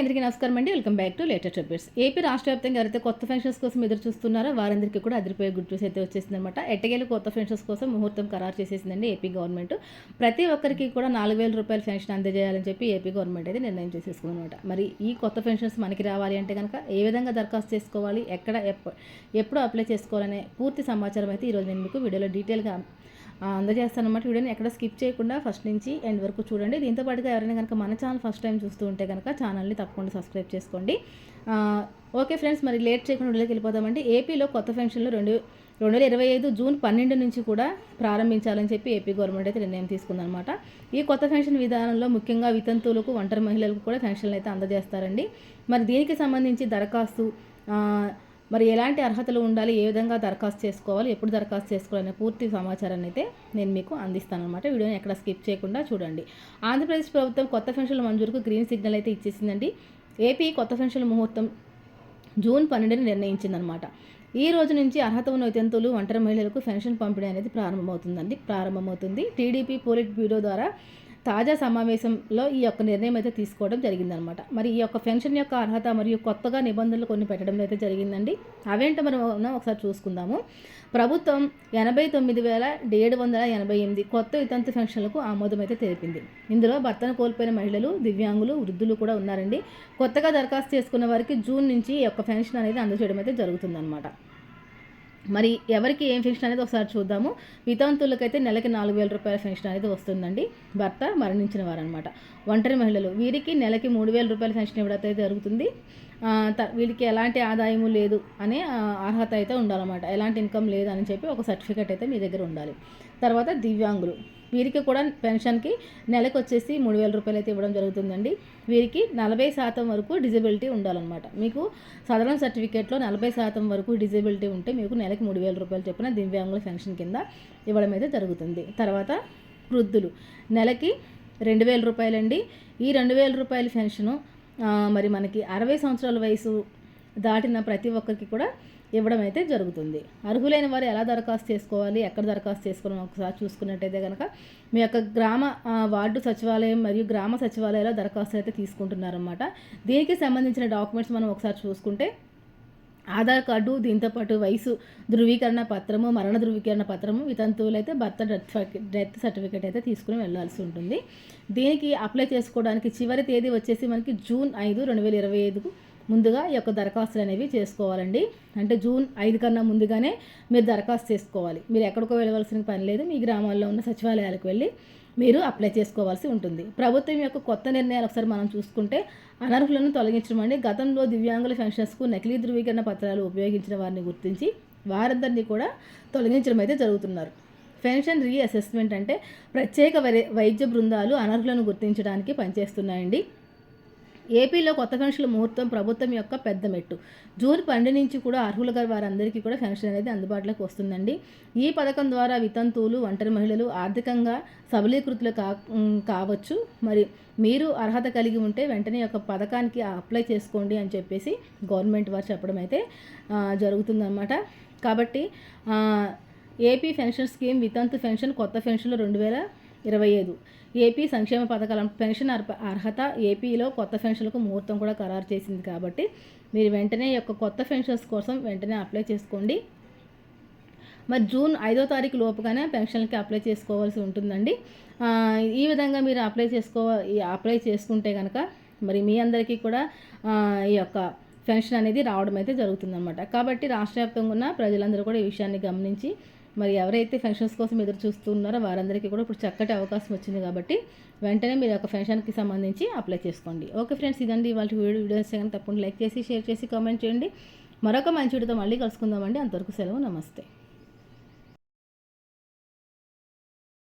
అందరికీ నమస్కారం అండి. Welcome back to latest updates. AP రాష్ట్ర వ్యాప్తంగా ఎవరైతే కొత్త పెన్షన్స్ కోసం ఎదురు చూస్తున్నారో వారందరికీ కూడా అదిరిపోయే గుడ్ న్యూస్ అయితే వచ్చేసిందనమాట ఎట్టగేలు కొత్త పెన్షన్స్ కోసం ముహూర్తం ఖరారు చేసేసిందండి ఏపీ గవర్నమెంట్. ప్రతి ఒక్కరికి కూడా నాలుగు వేల రూపాయల పెన్షన్ అందజేయాలని చెప్పి ఏపీ గవర్నమెంట్ అయితే నిర్ణయం చేసేసుకుందనమాట మరి ఈ కొత్త పెన్షన్స్ మనకి రావాలి అంటే కనుక ఏ విధంగా దరఖాస్తు చేసుకోవాలి? ఎక్కడ ఎప్పుడు అప్లై చేసుకోవాలనే పూర్తి సమాచారం అయితే ఈరోజు నేను మీకు వీడియోలో డీటెయిల్గా అందజేస్తానమాట వీడియోని ఎక్కడ స్కిప్ చేయకుండా ఫస్ట్ నుంచి ఎండ్ వరకు చూడండి. దీంతో పాటుగా ఎవరైనా కనుక మన ఛానల్ ఫస్ట్ టైం చూస్తూ ఉంటే కనుక ఛానల్ని తప్పకుండా సబ్స్క్రైబ్ చేసుకోండి. ఓకే ఫ్రెండ్స్ మరి లేట్ చేయకుండా వీడియోకి వెళ్ళిపోదామంటే ఏపీలో కొత్త పెన్షన్లు రెండు రెండు వేల ఇరవై ఐదు జూన్ పన్నెండు నుంచి కూడా ప్రారంభించాలని చెప్పి ఏపీ గవర్నమెంట్ అయితే నిర్ణయం తీసుకుందనమాట ఈ కొత్త పెన్షన్ విధానంలో ముఖ్యంగా వితంతువులకు ఒంటరి మహిళలకు కూడా పెన్షన్లు అయితే అందజేస్తారండి. మరి దీనికి సంబంధించి దరఖాస్తు మరి ఎలాంటి అర్హతలు ఉండాలి ఏ విధంగా దరఖాస్తు చేసుకోవాలి ఎప్పుడు దరఖాస్తు చేసుకోవాలనే పూర్తి సమాచారాన్ని అయితే నేను మీకు అందిస్తాను అనమాట వీడియోని ఎక్కడ స్కిప్ చేయకుండా చూడండి. ఆంధ్రప్రదేశ్ ప్రభుత్వం కొత్త పెన్షన్ల మంజూరుకు గ్రీన్ సిగ్నల్ అయితే ఇచ్చేసిందండి. ఏపీ కొత్త పెన్షన్ల ముహూర్తం జూన్ పన్నెండుని నిర్ణయించిందనమాట ఈ రోజు నుంచి అర్హత ఉన్న వితంతులు ఒంటరి మహిళలకు పెన్షన్ పంపిణీ అనేది ప్రారంభమవుతుందండి ప్రారంభమవుతుంది. టీడీపీ పోలిట్ బ్యూరో ద్వారా తాజా సమావేశంలో ఈ యొక్క నిర్ణయం అయితే తీసుకోవడం జరిగిందనమాట. మరి ఈ యొక్క పెన్షన్ యొక్క అర్హత మరియు కొత్తగా నిబంధనలు కొన్ని పెట్టడం అయితే జరిగిందండి. అవేంటో మనం ఒకసారి చూసుకుందాము. ప్రభుత్వం ఎనభై తొమ్మిది వేల ఏడు వందల ఎనభై ఎనిమిది కొత్త వితంతు పెన్షన్లకు ఆమోదం అయితే తెలిపింది. ఇందులో భర్తను కోల్పోయిన మహిళలు దివ్యాంగులు వృద్ధులు కూడా ఉన్నారండి. కొత్తగా దరఖాస్తు చేసుకున్న వారికి జూన్ నుంచి ఈ యొక్క పెన్షన్ అనేది అందజేయడం అయితే జరుగుతుందన్నమాట మరి ఎవరికి ఏం పెన్షన్ అనేది ఒకసారి చూద్దాము. వితంతులకైతే నెలకి నాలుగు వేల రూపాయల పెన్షన్ అనేది వస్తుందండి. భర్త మరణించిన వారనమాట ఒంటరి మహిళలు వీరికి నెలకి మూడు వేల రూపాయల పెన్షన్ ఇవ్వడం జరుగుతుంది. వీళ్ళకి ఎలాంటి ఆదాయము లేదు అనే అర్హత అయితే ఉండాలన్నమాట. ఎలాంటి ఇన్కమ్ లేదని చెప్పి ఒక సర్టిఫికేట్ అయితే మీ దగ్గర ఉండాలి. తర్వాత దివ్యాంగులు. వీరికి కూడా పెన్షన్కి నెలకు వచ్చేసి మూడు వేల రూపాయలు అయితే ఇవ్వడం జరుగుతుందండి. వీరికి నలభై శాతం వరకు డిజబిలిటీ ఉండాలన్నమాట. మీకు సాధారణ సర్టిఫికేట్లో నలభై శాతం వరకు డిజబిలిటీ ఉంటే మీకు నెలకు మూడు వేల రూపాయలు చెప్పిన దివ్యాంగుల పెన్షన్ కింద ఇవ్వడం అయితే జరుగుతుంది. తర్వాత వృద్ధులు. నెలకి రెండు వేల రూపాయలండి. ఈ రెండు వేల రూపాయల పెన్షను మరి మనకి అరవై సంవత్సరాల వయసు దాటిన ప్రతి ఒక్కరికి కూడా ఇవ్వడం అయితే జరుగుతుంది. అర్హులైన వారు ఎలా దరఖాస్తు చేసుకోవాలి ఎక్కడ దరఖాస్తు చేసుకోవాలని ఒకసారి చూసుకున్నట్టయితే కనుక మీ యొక్క గ్రామ వార్డు సచివాలయం మరియు గ్రామ సచివాలయంలో దరఖాస్తు అయితే తీసుకుంటున్నారన్నమాట. దీనికి సంబంధించిన డాక్యుమెంట్స్ మనం ఒకసారి చూసుకుంటే ఆధార్ కార్డు దీంతోపాటు వయసు ధృవీకరణ పత్రము మరణ ధృవీకరణ పత్రము వితంతువులు అయితే బర్త్ డెత్ డెత్ సర్టిఫికేట్ అయితే తీసుకుని వెళ్ళాల్సి ఉంటుంది. దీనికి అప్లై చేసుకోవడానికి చివరి తేదీ వచ్చేసి మనకి జూన్ ఐదు రెండు వేల ఇరవై ఐదుకు ముందుగా ఈ యొక్క దరఖాస్తులు అనేవి చేసుకోవాలండి. అంటే జూన్ ఐదు కన్నా ముందుగానే మీరు దరఖాస్తు చేసుకోవాలి. మీరు ఎక్కడికో వెళ్ళవలసిన పని లేదు. మీ గ్రామాల్లో ఉన్న సచివాలయాలకు వెళ్ళి మీరు అప్లై చేసుకోవాల్సి ఉంటుంది. ప్రభుత్వం యొక్క కొత్త నిర్ణయాలు ఒకసారి మనం చూసుకుంటే అనర్హులను తొలగించడం అండి. గతంలో దివ్యాంగుల పెన్షన్స్కు నకిలీ ధృవీకరణ పత్రాలు ఉపయోగించిన వారిని గుర్తించి వారందరినీ కూడా తొలగించడం అయితే జరుగుతున్నారు. పెన్షన్ రీఅసెస్మెంట్ అంటే ప్రత్యేక వైద్య బృందాలు అనర్హులను గుర్తించడానికి పనిచేస్తున్నాయండి. ఏపీలో కొత్త పెన్షన్ల ముహూర్తం ప్రభుత్వం యొక్క పెద్ద మెట్టు. జూన్ పన్నెండు నుంచి కూడా అర్హులుగా వారందరికీ కూడా పెన్షన్ అనేది అందుబాటులోకి వస్తుందండి. ఈ పథకం ద్వారా వితంతువులు ఒంటరి మహిళలు ఆర్థికంగా సబలీకృతులు కా కావచ్చు. మరి మీరు అర్హత కలిగి ఉంటే వెంటనే యొక్క పథకానికి అప్లై చేసుకోండి అని చెప్పేసి గవర్నమెంట్ వారు చెప్పడం అయితే జరుగుతుందన్నమాట. కాబట్టి ఏపీ పెన్షన్ స్కీమ్ వితంతు పెన్షన్ కొత్త పెన్షన్లు రెండు వేల ఇరవై ఐదు. ఏపీ సంక్షేమ పథకాల పెన్షన్ అర్హత ఏపీలో కొత్త పెన్షన్లకు ముహూర్తం కూడా ఖరారు చేసింది కాబట్టి మీరు వెంటనే యొక్క కొత్త పెన్షన్స్ కోసం వెంటనే అప్లై చేసుకోండి. మరి జూన్ ఐదో తారీఖు లోపుగానే పెన్షన్కి అప్లై చేసుకోవాల్సి ఉంటుందండి. ఈ విధంగా మీరు అప్లై చేసుకో అప్లై చేసుకుంటే కనుక మరి మీ అందరికీ కూడా ఈ యొక్క పెన్షన్ అనేది రావడం అయితే జరుగుతుందన్నమాట. కాబట్టి రాష్ట్ర వ్యాప్తంగా ఉన్న ప్రజలందరూ కూడా ఈ విషయాన్ని గమనించి మరి ఎవరైతే ఫంక్షన్స్ కోసం ఎదురు చూస్తున్నారో వారందరికీ కూడా ఇప్పుడు చక్కటి అవకాశం వచ్చింది కాబట్టి వెంటనే మీరు ఒక ఫంక్షన్కి సంబంధించి అప్లై చేసుకోండి. ఓకే ఫ్రెండ్స్ ఇదండి వాళ్ళకి వీడియో. వీడియోస్ కానీ తప్పకుండా లైక్ చేసి షేర్ చేసి కామెంట్ చేయండి. మరొక మంచి వీడియోతో మళ్ళీ కలుసుకుందామండి. అంతవరకు సెలవు. నమస్తే.